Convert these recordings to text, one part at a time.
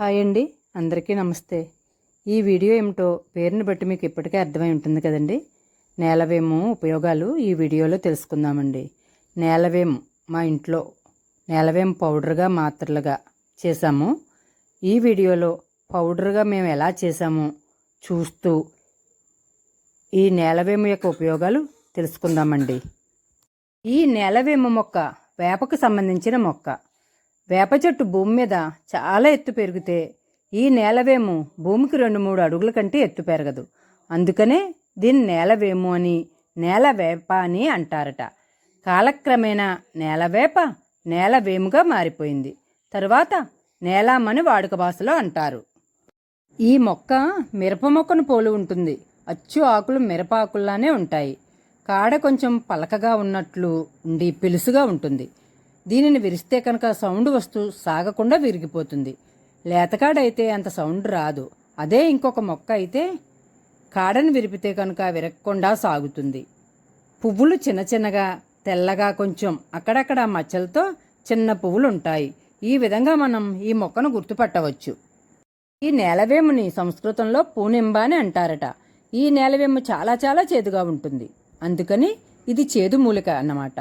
Hi అండి. అందరికీ నమస్తే. ఈ వీడియో ఏమిటో పేరుని బట్టి మీకు ఇప్పటికే అర్థమై ఉంటుంది కదండి. నేలవేము ఉపయోగాలు ఈ వీడియోలో తెలుసుకుందామండి. నేలవేము మా ఇంట్లో నేలవేము పౌడర్గా మాత్రలుగా చేసాము ఈ వీడియోలో పౌడర్గా మేము ఎలా చేసాము చూస్తూ ఈ నేలవేము యొక్క ఉపయోగాలు తెలుసుకుందామండి. ఈ నేలవేము మొక్క వేపకు సంబంధించిన మొక్క. వేప చెట్టు భూమి మీద చాలా ఎత్తు పెరిగితే ఈ నేలవేము భూమికి రెండు మూడు అడుగుల కంటే ఎత్తు పెరగదు. అందుకనే దీన్ని నేలవేము అని నేల వేప అని అంటారట. కాలక్రమేణా నేలవేప నేలవేముగా మారిపోయింది. తరువాత నేలామని వాడుక భాషలో అంటారు. ఈ మొక్క మిరప మొక్కను పోలి ఉంటుంది. అచ్చు ఆకులు మిరప ఆకుల్లానే ఉంటాయి. కాడ కొంచెం పలకగా ఉన్నట్లు ఉండి పిలుసుగా ఉంటుంది. దీనిని విరిస్తే కనుక సౌండ్ వస్తూ సాగకుండా విరిగిపోతుంది. లేతకాడైతే అంత సౌండ్ రాదు. అదే ఇంకొక మొక్క అయితే కాడను విరిపితే కనుక విరగకుండా సాగుతుంది. పువ్వులు చిన్న చిన్నగా తెల్లగా కొంచెం అక్కడక్కడ మచ్చలతో చిన్న పువ్వులు ఉంటాయి ఈ విధంగా మనం ఈ మొక్కను గుర్తుపట్టవచ్చు. ఈ నేలవేముని సంస్కృతంలో పూనింబ అని అంటారట. ఈ నేలవేము చాలా చాలా చేదుగా ఉంటుంది. అందుకని ఇది చేదు మూలిక అన్నమాట.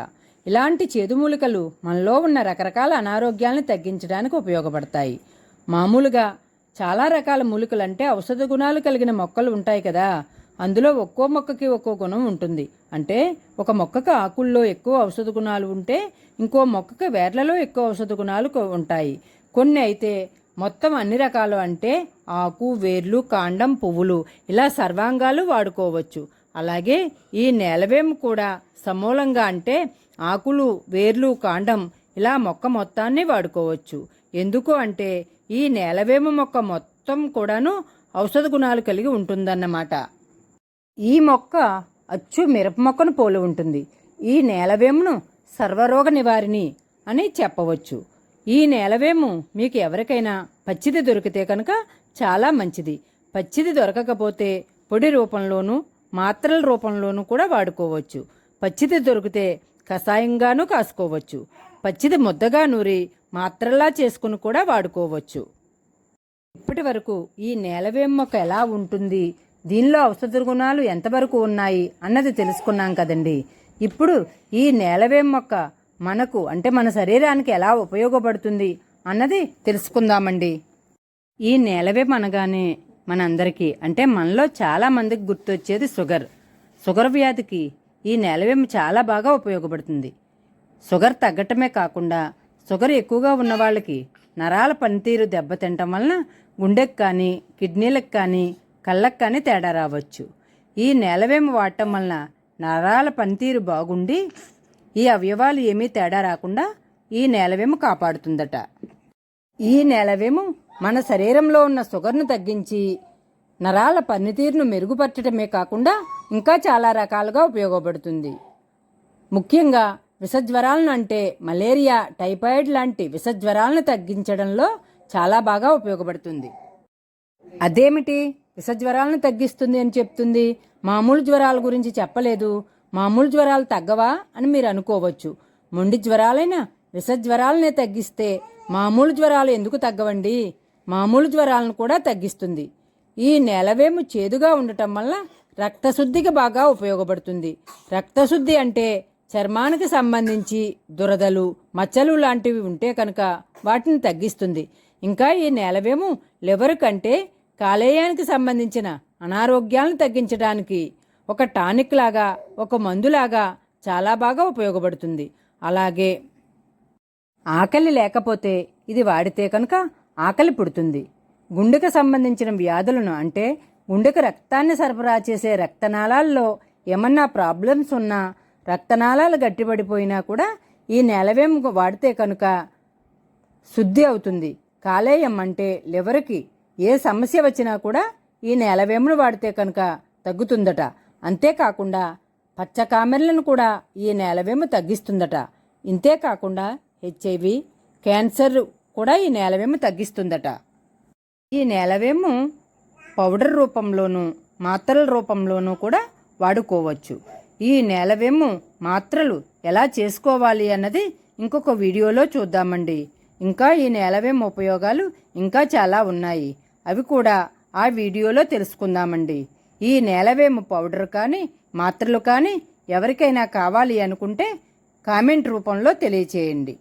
ఇలాంటి చేదు మూలికలు మనలో ఉన్న రకరకాల అనారోగ్యాలను తగ్గించడానికి ఉపయోగపడతాయి. మామూలుగా చాలా రకాల మూలికలు అంటే ఔషధ గుణాలు కలిగిన మొక్కలు ఉంటాయి కదా. అందులో ఒక్కో మొక్కకి ఒక్కో గుణం ఉంటుంది. అంటే ఒక మొక్కకు ఆకుల్లో ఎక్కువ ఔషధ గుణాలు ఉంటే ఇంకో మొక్కకు వేర్లలో ఎక్కువ ఔషధ గుణాలు ఉంటాయి. కొన్ని అయితే మొత్తం అన్ని రకాలు అంటే ఆకు వేర్లు కాండం పువ్వులు ఇలా సర్వాంగాలు వాడుకోవచ్చు. అలాగే ఈ నేలవేము కూడా సమూలంగా అంటే ఆకులు వేర్లు కాండం ఇలా మొక్క మొత్తాన్ని వాడుకోవచ్చు. ఎందుకు అంటే ఈ నేలవేమ మొక్క మొత్తం కూడాను ఔషధ గుణాలు కలిగి ఉంటుందన్నమాట. ఈ మొక్క అచ్చు మిరప మొక్కను పోలి ఉంటుంది. ఈ నేలవేమును సర్వరోగ నివారిణి అని చెప్పవచ్చు. ఈ నేలవేము మీకు ఎవరికైనా పచ్చిది దొరికితే కనుక చాలా మంచిది. పచ్చిది దొరకకపోతే పొడి రూపంలోనూ మాత్రల రూపంలోనూ కూడా వాడుకోవచ్చు. పచ్చిది దొరికితే కషాయంగానూ కాసుకోవచ్చు. పచ్చిది ముద్దగా నూరి మాత్రలా చేసుకుని కూడా వాడుకోవచ్చు. ఇప్పటి వరకు ఈ నేలవేం మొక్క ఎలా ఉంటుంది? దీనిలో ఔషధ గుణాలు ఎంతవరకు ఉన్నాయి? అన్నది తెలుసుకున్నాం కదండి. ఇప్పుడు ఈ నేలవేం మొక్క మనకు అంటే మన శరీరానికి ఎలా ఉపయోగపడుతుంది అన్నది తెలుసుకుందామండి. ఈ నేలవేం అనగానే మనందరికీ అంటే మనలో చాలా మందికి గుర్తొచ్చేది షుగర్. షుగర్ వ్యాధికి ఈ నేలవేము చాలా బాగా ఉపయోగపడుతుంది. షుగర్ తగ్గటమే కాకుండా షుగర్ ఎక్కువగా ఉన్న వాళ్ళకి నరాల పనితీరు దెబ్బతింటం వలన గుండెకు కానీ కిడ్నీలకు కానీ కళ్ళకు కానీ తేడా రావచ్చు. ఈ నేలవేము వాడటం వలన నరాల పనితీరు బాగుండి ఈ అవయవాలు ఏమీ తేడా రాకుండా ఈ నేలవేము కాపాడుతుందట. ఈ నేలవేము మన శరీరంలో ఉన్న షుగర్ను తగ్గించి నరాల పనితీరును మెరుగుపరచడమే కాకుండా ఇంకా చాలా రకాలుగా ఉపయోగపడుతుంది. ముఖ్యంగా విషజ్వరాలను అంటే మలేరియా టైఫాయిడ్ లాంటి విషజ్వరాలను తగ్గించడంలో చాలా బాగా ఉపయోగపడుతుంది. అదేమిటి విషజ్వరాలను తగ్గిస్తుంది అని చెప్తుంది? మామూలు జ్వరాల గురించి చెప్పలేదు. మామూలు జ్వరాలు తగ్గవా అని మీరు అనుకోవచ్చు. మొండి జ్వరాలైనా విషజ్వరాలనే తగ్గిస్తే మామూలు జ్వరాలు ఎందుకు తగ్గవండి? మామూలు జ్వరాలను కూడా తగ్గిస్తుంది. ఈ నెలవేము చేదుగా ఉండటం వల్ల రక్తశుద్ధికి బాగా ఉపయోగపడుతుంది. రక్తశుద్ధి అంటే చర్మానికి సంబంధించి దురదలు మచ్చలు లాంటివి ఉంటే కనుక వాటిని తగ్గిస్తుంది. ఇంకా ఈ నేలవేము లివర్ కంటే కాలేయానికి సంబంధించిన అనారోగ్యాలను తగ్గించడానికి ఒక టానిక్ లాగా ఒక మందులాగా చాలా బాగా ఉపయోగపడుతుంది. అలాగే ఆకలి లేకపోతే ఇది వాడితే కనుక ఆకలి పుడుతుంది. గుండెకు సంబంధించిన వ్యాధులను అంటే గుండెకు రక్తాన్ని సరఫరా చేసే రక్తనాళాల్లో ఏమన్నా ప్రాబ్లమ్స్ ఉన్నా రక్తనాళాలు గట్టిపడిపోయినా కూడా ఈ నెలవేం వాడితే కనుక శుద్ధి అవుతుంది. కాలేయం అంటే లివర్కి ఏ సమస్య వచ్చినా కూడా ఈ నెలవేమును వాడితే కనుక తగ్గుతుందట. అంతేకాకుండా పచ్చకామెర్లను కూడా ఈ నేలవేము తగ్గిస్తుందట. ఇంతేకాకుండా హెచ్ఐవి క్యాన్సర్ కూడా ఈ నేలవేము తగ్గిస్తుందట. ఈ నేలవేము పౌడర్ రూపంలోనూ మాత్రల రూపంలోనూ కూడా వాడుకోవచ్చు. ఈ నేలవేము మాత్రలు ఎలా చేసుకోవాలి అన్నది ఇంకొక వీడియోలో చూద్దామండి. ఇంకా ఈ నేలవేము ఉపయోగాలు ఇంకా చాలా ఉన్నాయి. అవి కూడా ఆ వీడియోలో తెలుసుకుందామండి. ఈ నేలవేము పౌడర్ కానీ మాత్రలు కానీ ఎవరికైనా కావాలి అనుకుంటే కామెంట్ రూపంలో తెలియచేయండి.